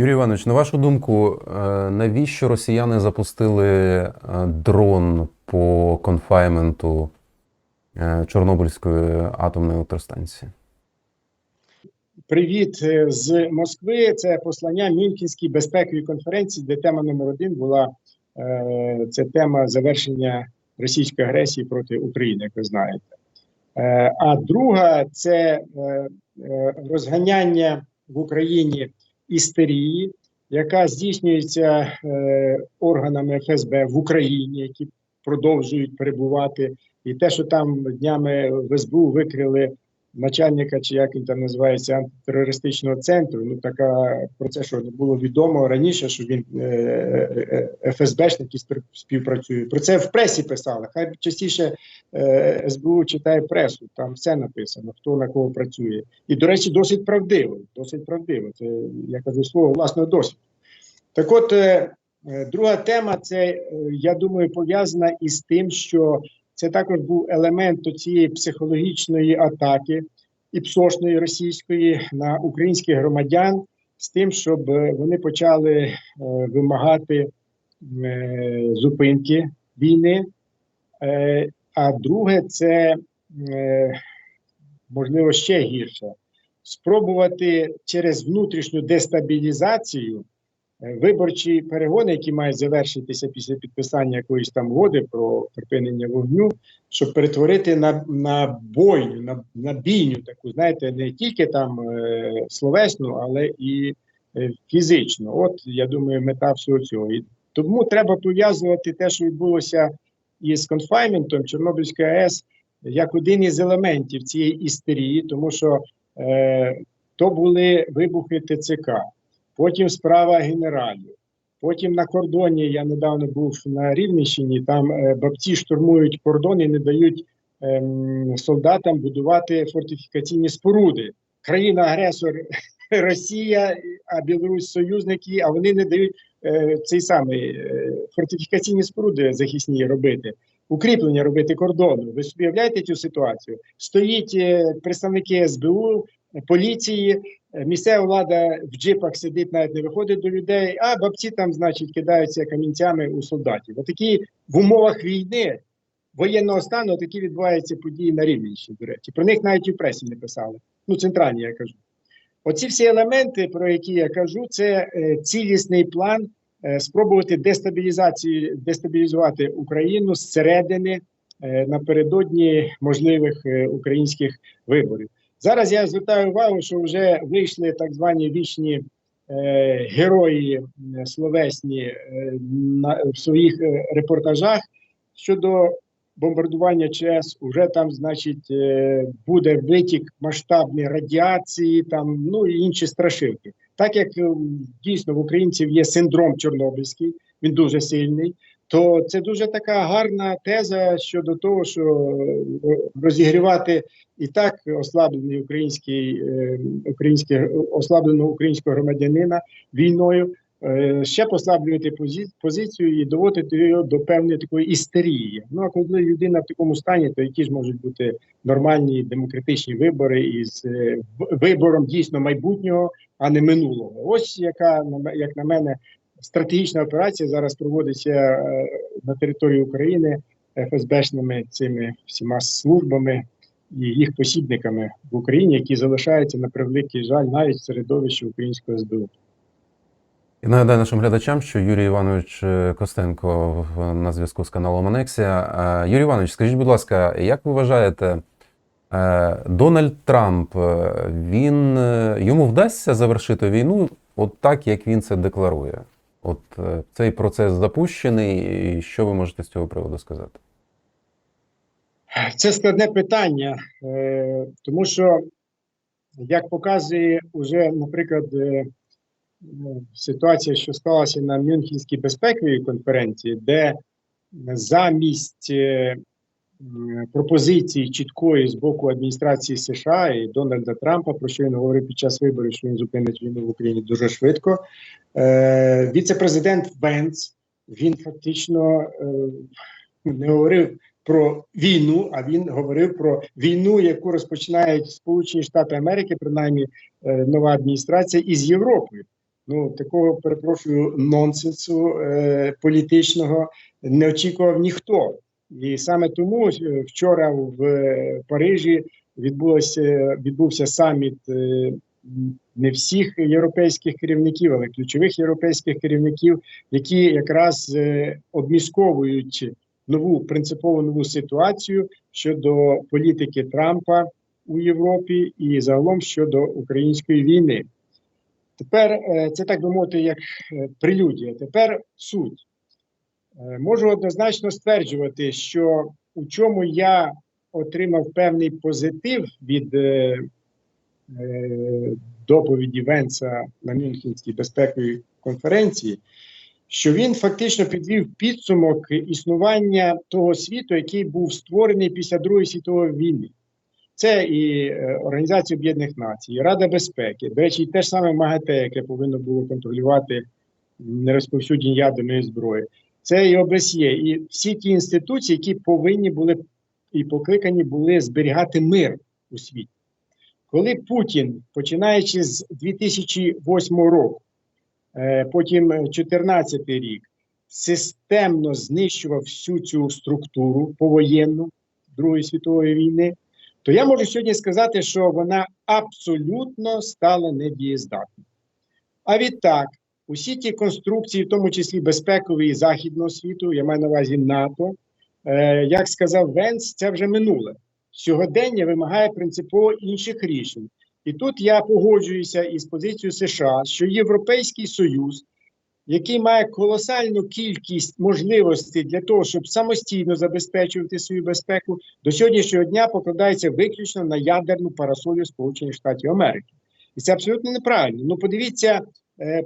Юрій Іванович, на вашу думку, е, навіщо росіяни запустили е, дрон по конфайменту е, Чорнобильської атомної електростанції? Привіт з Москви. Це послання Мюнхенській безпековій конференції, де тема номер один була це тема завершення російської агресії проти України, як ви знаєте. А друга це розганяння в Україні істерії, яка здійснюється е, органами ФСБ в Україні, які продовжують перебувати. І те, що там днями в СБУ викрили начальника, чи як він там називається, антитерористичного центру. Ну така про це, що не було відомо раніше, що він е, е, ФСБшник і співпрацює. Про це в пресі писали. Хай частіше е, СБУ читає пресу, там все написано, хто на кого працює. І, до речі, досить правдиво. Досить правдиво. Це я кажу слово власного досвіду. Так от, друга тема, це я думаю, пов'язана із тим, що це також був елемент цієї психологічної атаки і псошної російської на українських громадян з тим, щоб е, вони почали е, вимагати е, зупинки війни. А друге, це можливо ще гірше спробувати через внутрішню дестабілізацію виборчі перегони, які мають завершитися після підписання якоїсь там угоди про припинення вогню, щоб перетворити на, на бойню, на, на бійню таку, знаєте, не тільки там е, словесну, але і е, фізично. От я думаю, мета всього цього. І тому треба пов'язувати те, що відбулося із конфайментом Чорнобильської АЕС, як один із елементів цієї істерії, тому що е, то були вибухи ТЦК, потім справа генералів. Потім на кордоні я недавно був на Рівненщині, там е, бабці штурмують кордон і не дають ем, солдатам будувати фортифікаційні споруди. Країна-агресор Росія, а Білорусь союзники, а вони не дають е, цей самий е, фортифікаційні споруди захисні робити, укріплення робити кордону. Ви собі уявляєте цю ситуацію? Стоїть представники СБУ, поліції, місцева влада в джипах сидить, навіть не виходить до людей, а бабці там, значить, кидаються камінцями у солдатів. Отакі в умовах війни. Воєнного стану такі відбуваються події на Рівненщині, до речі. Про них навіть і в пресі не писали. Ну, центральні, я кажу. Оці всі елементи, про які я кажу, це е, цілісний план е, спробувати дестабілізації, дестабілізувати Україну зсередини е, напередодні можливих е, українських виборів. Зараз я звертаю увагу, що вже вийшли так звані вічні е, герої словесні е, на, в своїх е, репортажах щодо бомбардування ЧАЕС. Уже там, значить, е, буде витік масштабний радіації, там ну і інші страшилки. Так як е, дійсно в українців є синдром Чорнобильський, він дуже сильний. То це дуже така гарна теза щодо того, що е, розігрівати і так ослаблений український е, український ослабленого українського громадянина війною. е, Ще послаблювати позицію і доводити його до певної такої істерії. Ну а коли людина в такому стані, то які ж можуть бути нормальні демократичні вибори із вибором дійсно майбутнього, а не минулого. Ось яка як на мене стратегічна операція зараз проводиться е, на території України ФСБшними цими всіма службами і їх посібниками в Україні, які залишаються на превеликий жаль навіть в середовищі українського СБУ. І нагадаю нашим глядачам, що Юрій Іванович е, Костенко на зв'язку з каналом Анексія. Е, Юрій Іванович, скажіть, будь ласка, як ви вважаєте, Дональд Трамп він йому вдасться завершити війну от так, як він це декларує? От е, цей процес запущений, і що ви можете з цього приводу сказати? Це складне питання, е, тому що, як показує уже, наприклад, е, ну, ситуація, що сталася на Мюнхенській безпековій конференції, де замість пропозиції чіткої з боку адміністрації США і Дональда Трампа, про що він говорив під час виборів, що він зупинить війну в Україні дуже швидко. Е, Віце-президент Венц він фактично е, не говорив про війну, а він говорив про війну, яку розпочинають Сполучені Штати Америки, принаймні е, нова адміністрація із Європою. Ну, такого перепрошую нонсенсу е, політичного не очікував ніхто. І саме тому е, вчора в Парижі відбулося відбувся саміт е, не всіх європейських керівників, але ключових європейських керівників, які якраз е, обмісковують нову принципово нову ситуацію щодо політики Трампа у Європі і загалом щодо української війни. Тепер це так би мовити, як прелюдія. Тепер суть. Е, Можу однозначно стверджувати, що у чому я отримав певний позитив від е, е, доповіді Венца на Мюнхенській безпековій конференції, що він фактично підвів підсумок існування того світу, який був створений після Другої світової війни. Це і Організація Об'єднаних Націй, і Рада безпеки. До речі, і те ж саме МАГАТЕ, яке повинно було контролювати нерозповсюдження ядерної зброї. Це і ОБСЄ, і всі ті інституції, які повинні були і покликані були зберігати мир у світі. Коли Путін, починаючи з 2008 року, е, потім 2014 рік, системно знищував всю цю структуру повоєнну Другої світової війни, то я можу сьогодні сказати, що вона абсолютно стала недієздатною. А відтак, усі ті конструкції, в тому числі безпекові і західного світу, я маю на увазі НАТО, е, як сказав Венс, це вже минуле. Сьогодення вимагає принципово інших рішень. І тут я погоджуюся із позицією США, що Європейський Союз, який має колосальну кількість можливостей для того, щоб самостійно забезпечувати свою безпеку, до сьогоднішнього дня покладається виключно на ядерну парасолю Сполучених Штатів Америки. І це абсолютно неправильно. Ну, подивіться,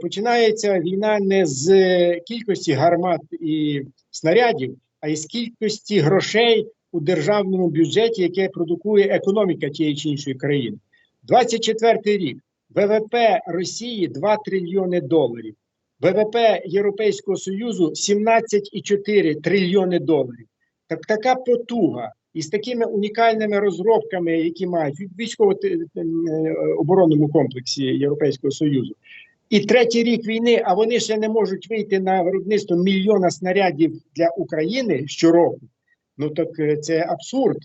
починається війна не з е, кількості гармат і снарядів, а із кількості грошей у державному бюджеті, яке продукує економіка тієї чи іншої країни. 24 рік ВВП Росії 2 трильйони доларів. ВВП Європейського Союзу 17,4 трильйони доларів. Так така потуга і з такими унікальними розробками, які мають в військово-оборонному комплексі Європейського Союзу. І третій рік війни, а вони ще не можуть вийти на виробництво мільйона снарядів для України щороку. Ну так е, це абсурд.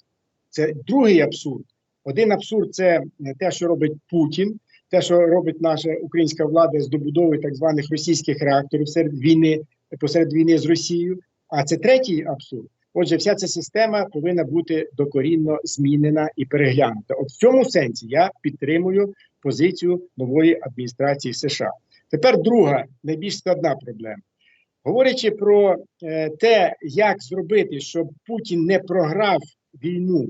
Це другий абсурд. Один абсурд це те, що робить Путін, те, що робить наша українська влада з добудовою так званих російських реакторів серед війни посеред війни з Росією. А це третій абсурд. Отже, вся ця система повинна бути докорінно змінена і переглянута. От в цьому сенсі я підтримую позицію нової адміністрації США. Тепер друга найбільш складна проблема. Говорячи про е, те, як зробити, щоб Путін не програв війну,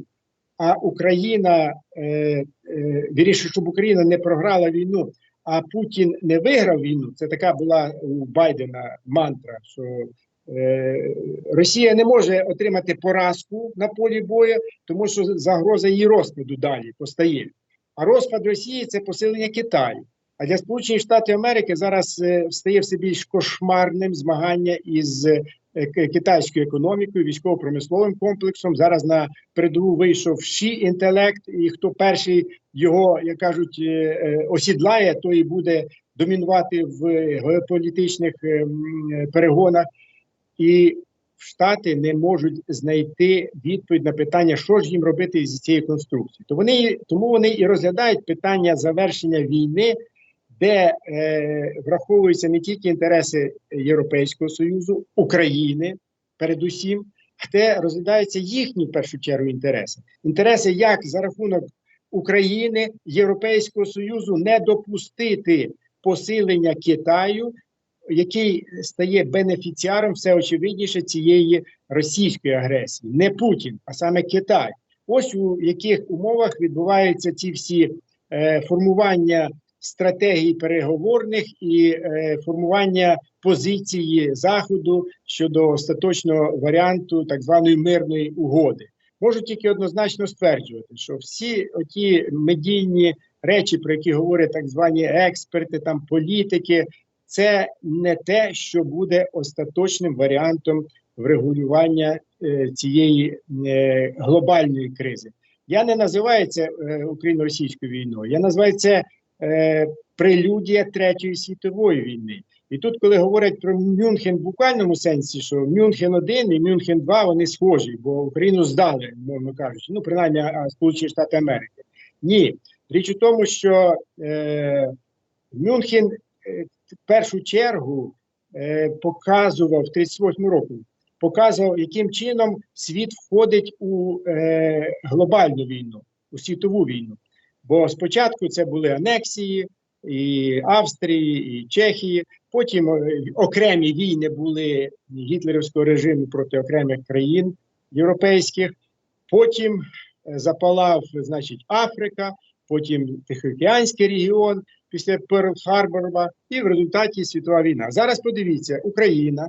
а Україна е, е, вирішив, щоб Україна не програла війну, а Путін не виграв війну. Це така була у Байдена мантра, що Росія не може отримати поразку на полі бою, тому що загроза її розпаду далі постає. А розпад Росії це посилення Китаю. А для Сполучених Штатів Америки зараз е, стає все більш кошмарним змагання із е, китайською економікою, військово-промисловим комплексом. Зараз на передову вийшов ші інтелект, і хто перший його, як кажуть, е, осідлає, той і буде домінувати в геополітичних е, м, е, перегонах. І Штати не можуть знайти відповідь на питання, що ж їм робити з цією конструкцією. То вони тому вони і розглядають питання завершення війни, де е, враховуються не тільки інтереси Європейського союзу, України, передусім, де розглядаються їхні в першу чергу інтереси. Інтереси як за рахунок України, Європейського союзу не допустити посилення Китаю який стає бенефіціаром все очевидніше цієї російської агресії, не Путін, а саме Китай. Ось у яких умовах відбуваються ці всі е, формування стратегій переговорних і е, формування позиції Заходу щодо остаточного варіанту так званої мирної угоди. Можу тільки однозначно стверджувати, що всі оті медійні речі, про які говорять так звані експерти, там політики, це не те, що буде остаточним варіантом врегулювання е, цієї е, глобальної кризи. Я не називаю це е, україно-російською війною. Я називаю це е, прелюдія Третьої світової війни. І тут, коли говорять про Мюнхен в буквальному сенсі, що Мюнхен 1 і Мюнхен 2 вони схожі, бо Україну здали, мовно кажучи, ну принаймні Сполучені Штати Америки. Ні, річ у тому, що е, Мюнхен в першу чергу е, показував 38 року, показував, яким чином світ входить у е, глобальну війну, у світову війну. Бо спочатку це були анексії і Австрії, і Чехії. Потім е, окремі війни були гітлерівського режиму проти окремих країн європейських. Потім е, запалав, значить, Африка, потім Тихоокеанський регіон після Перл-Харбора, і в результаті світова війна. Зараз подивіться, Україна.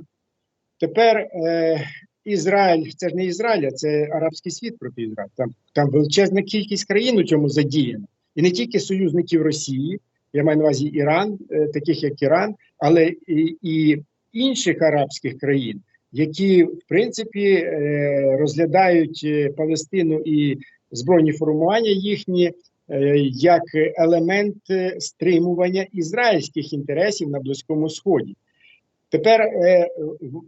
Тепер е, Ізраїль, це ж не Ізраїль, а це арабський світ проти Ізраїля. Там, там величезна кількість країн у цьому задіяна. І не тільки союзників Росії, я маю на увазі Іран, е, таких як Іран, але і, і інших арабських країн, які в принципі е, розглядають е, Палестину і збройні формування їхні як елемент е, стримування ізраїльських інтересів на Близькому Сході. Тепер е,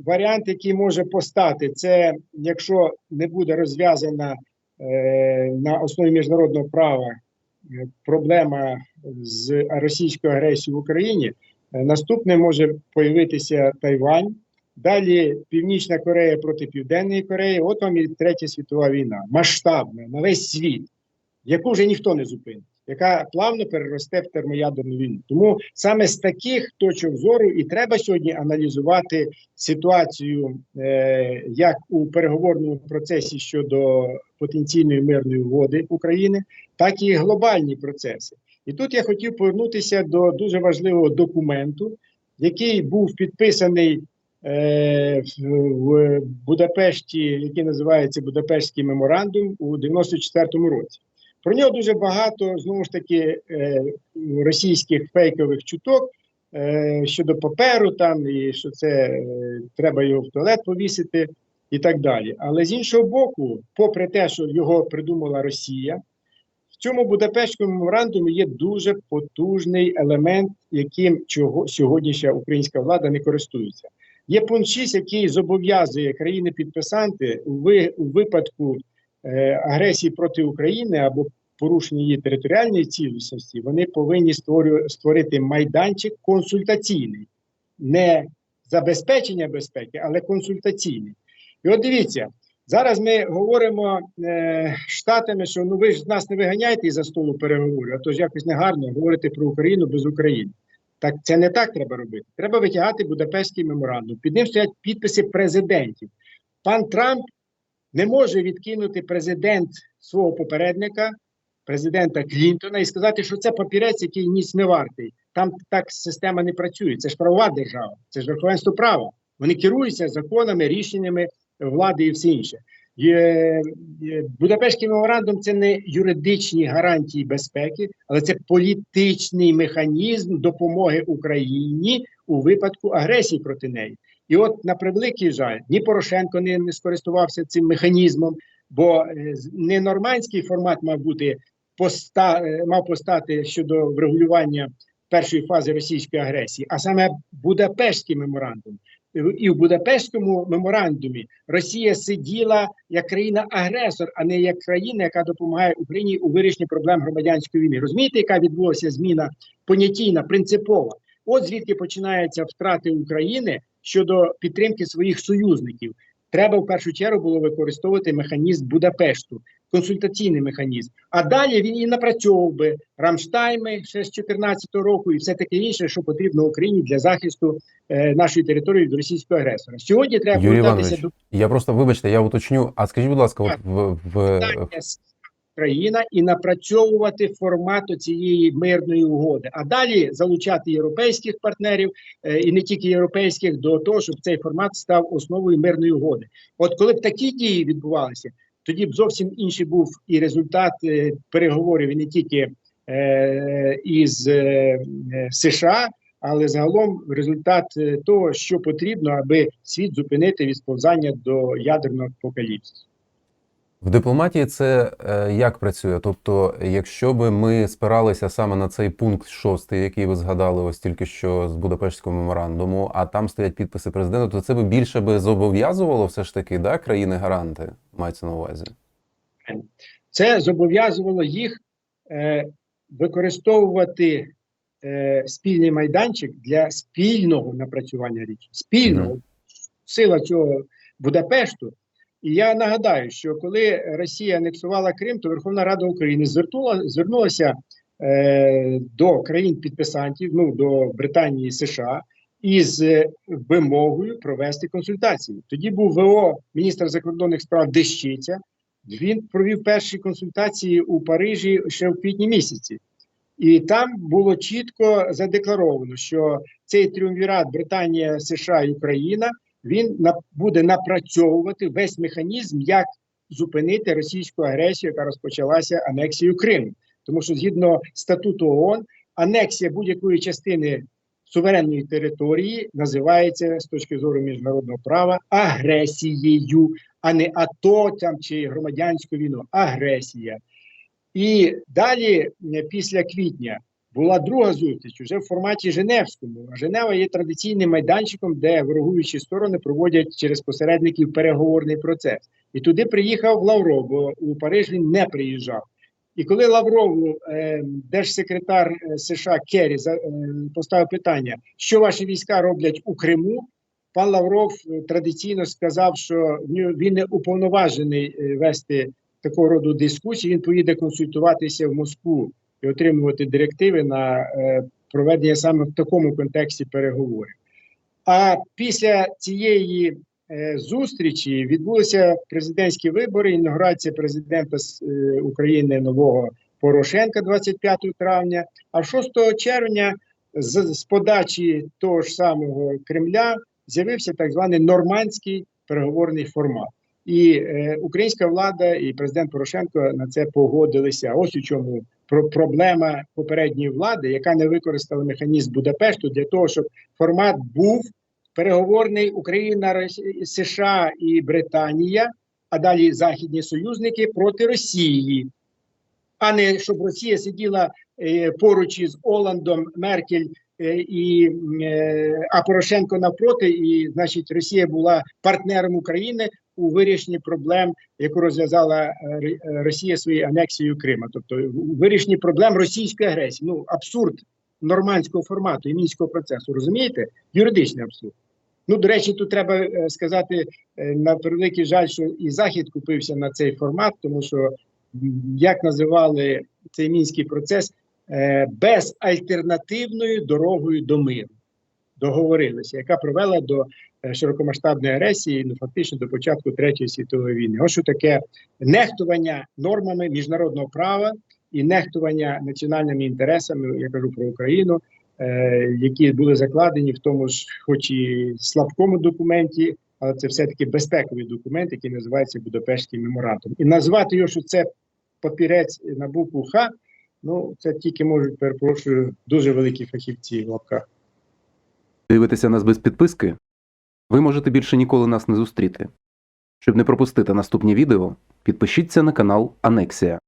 варіант, який може постати, це якщо не буде розв'язана е, на основі міжнародного права е, проблема з російською агресією в Україні, е, наступне може появитися Тайвань. Далі Північна Корея проти Південної Кореї. От вам і третя світова війна, масштабна на весь світ, яку вже ніхто не зупинить, яка плавно переросте в термоядерну війну. Тому саме з таких точок зору і треба сьогодні аналізувати ситуацію е, як у переговорному процесі щодо потенційної мирної угоди України, так і глобальні процеси. І тут я хотів повернутися до дуже важливого документу, який був підписаний е, в Будапешті, який називається Будапештський меморандум у 94-му році. Про нього дуже багато знову ж таки е, російських фейкових чуток е, щодо паперу, там і що це е, треба його в туалет повісити і так далі. Але з іншого боку, попри те, що його придумала Росія, в цьому Будапештському меморандумі є дуже потужний елемент, яким чого сьогоднішня українська влада не користується. Є пункт 6, який зобов'язує країни-підписанти у, випадку агресії проти України або порушення її територіальної цілісності, вони повинні створити майданчик консультаційний, не забезпечення безпеки, але консультаційний. І от дивіться, зараз ми говоримо е, штатами, що ну ви ж нас не виганяєте за столу переговорів, а то ж якось негарно говорити про Україну без України. Так це не так треба робити. Треба витягати Будапештський меморандум. Під ним стоять підписи президентів. Пан Трамп не може відкинути президент свого попередника, президента Клінтона, і сказати, що це папірець, який ніс не вартий. Там так система не працює. Це ж правова держава, це ж верховенство права. Вони керуються законами, рішеннями влади і все інше. Будапештський меморандум це не юридичні гарантії безпеки, але це політичний механізм допомоги Україні у випадку агресії проти неї. І от на превеликий жаль, ні Порошенко не, не скористувався цим механізмом, бо е, не нормандський формат мав бути поста, е, мав постати щодо врегулювання першої фази російської агресії, а саме Будапештський меморандум. І в Будапештському меморандумі Росія сиділа як країна-агресор, а не як країна, яка допомагає Україні у вирішенні проблем громадянської війни. Розумієте, яка відбулася зміна понятійна, принципова? От звідки починаються втрати України щодо підтримки своїх союзників. Треба в першу чергу було використовувати механізм Будапешту, консультаційний механізм. А далі він і напрацьовував би Рамштайми ще з 2014 року і все таке інше, що потрібно Україні для захисту е, нашої території від російського агресора. Сьогодні треба Юрій повертатися Іванович, до я просто вибачте, я уточню. А скажіть, будь ласка, от в, в країна і напрацьовувати формат цієї мирної угоди, а далі залучати європейських партнерів е, і не тільки європейських до того, щоб цей формат став основою мирної угоди. От коли б такі дії відбувалися, тоді б зовсім інший був і результат е, переговорів і не тільки е, із США. Але загалом результат того, що потрібно, аби світ зупинити від сповзання до ядерного апокаліпсису. В дипломатії це е, як працює? Тобто, якщо би ми спиралися саме на цей пункт шостий, який ви згадали ось тільки що з Будапештського меморандуму, а там стоять підписи президента, то це би більше би зобов'язувало все ж таки да, країни-гаранти, мається на увазі. Це зобов'язувало їх е, використовувати е, спільний майданчик для спільного напрацювання річі. Спільного сила цього Будапешту. І я нагадаю, що коли Росія анексувала Крим, то Верховна Рада України звернула, звернулася е, до країн-підписантів, ну до Британії і США, із е, вимогою провести консультації. Тоді був ВО міністр закордонних справ Дещиця. Він провів перші консультації у Парижі ще в квітні місяці. І там було чітко задекларовано, що цей тріумвірат Британія, США і Україна він буде напрацьовувати весь механізм, як зупинити російську агресію, яка розпочалася анексією Криму. Тому що згідно статуту ООН, анексія будь-якої частини суверенної території називається з точки зору міжнародного права агресією, а не АТО там чи громадянську війну. Агресія. І далі, після квітня, була друга зустріч уже в форматі Женевському. Женева є традиційним майданчиком, де ворогуючі сторони проводять через посередників переговорний процес. І туди приїхав Лавров, бо у Париж він не приїжджав. І коли Лаврову е, держсекретар е, США Керрі за, е, поставив питання, що ваші війська роблять у Криму, пан Лавров е, традиційно сказав, що він не уповноважений е, вести такого роду дискусії. Він поїде консультуватися в Москву і отримувати директиви на е, проведення саме в такому контексті переговорів. А після цієї е, зустрічі відбулися президентські вибори, інаугурація президента з, е, України нового Порошенка 25 травня. А 6 червня з, з подачі того ж самого Кремля з'явився так званий нормандський переговорний формат. І е, українська влада і президент Порошенко на це погодилися. Ось у чому про проблема попередньої влади, яка не використала механізм Будапешту для того, щоб формат був переговорний Україна, США і Британія, а далі західні союзники проти Росії, а не щоб Росія сиділа е, поруч із Оландом, Меркель е, і е, а Порошенко навпроти, і значить Росія була партнером України у вирішенні проблем, яку розв'язала е, е, Росія своєю анексією Крима, тобто у вирішенні проблем російської агресії. Ну абсурд нормандського формату і мінського процесу. Розумієте? Юридичний абсурд. Ну, до речі, тут треба е, сказати на превеликий жаль, що і Захід купився на цей формат, тому що як називали цей мінський процес е, безальтернативною дорогою до миру. Договорилися, яка привела до широкомасштабної агресії, ну фактично до початку Третьої світової війни. Ось що таке нехтування нормами міжнародного права і нехтування національними інтересами, я кажу про Україну, е, які були закладені в тому ж, хоч і слабкому документі, але це все-таки безпековий документ, який називається Будапештський меморандум. І назвати його, що це папірець на букву Х, ну це тільки можуть, перепрошую, дуже великі фахівці в лапках. Дивитеся нас без підписки? Ви можете більше ніколи нас не зустріти. Щоб не пропустити наступні відео, підпишіться на канал Анексія.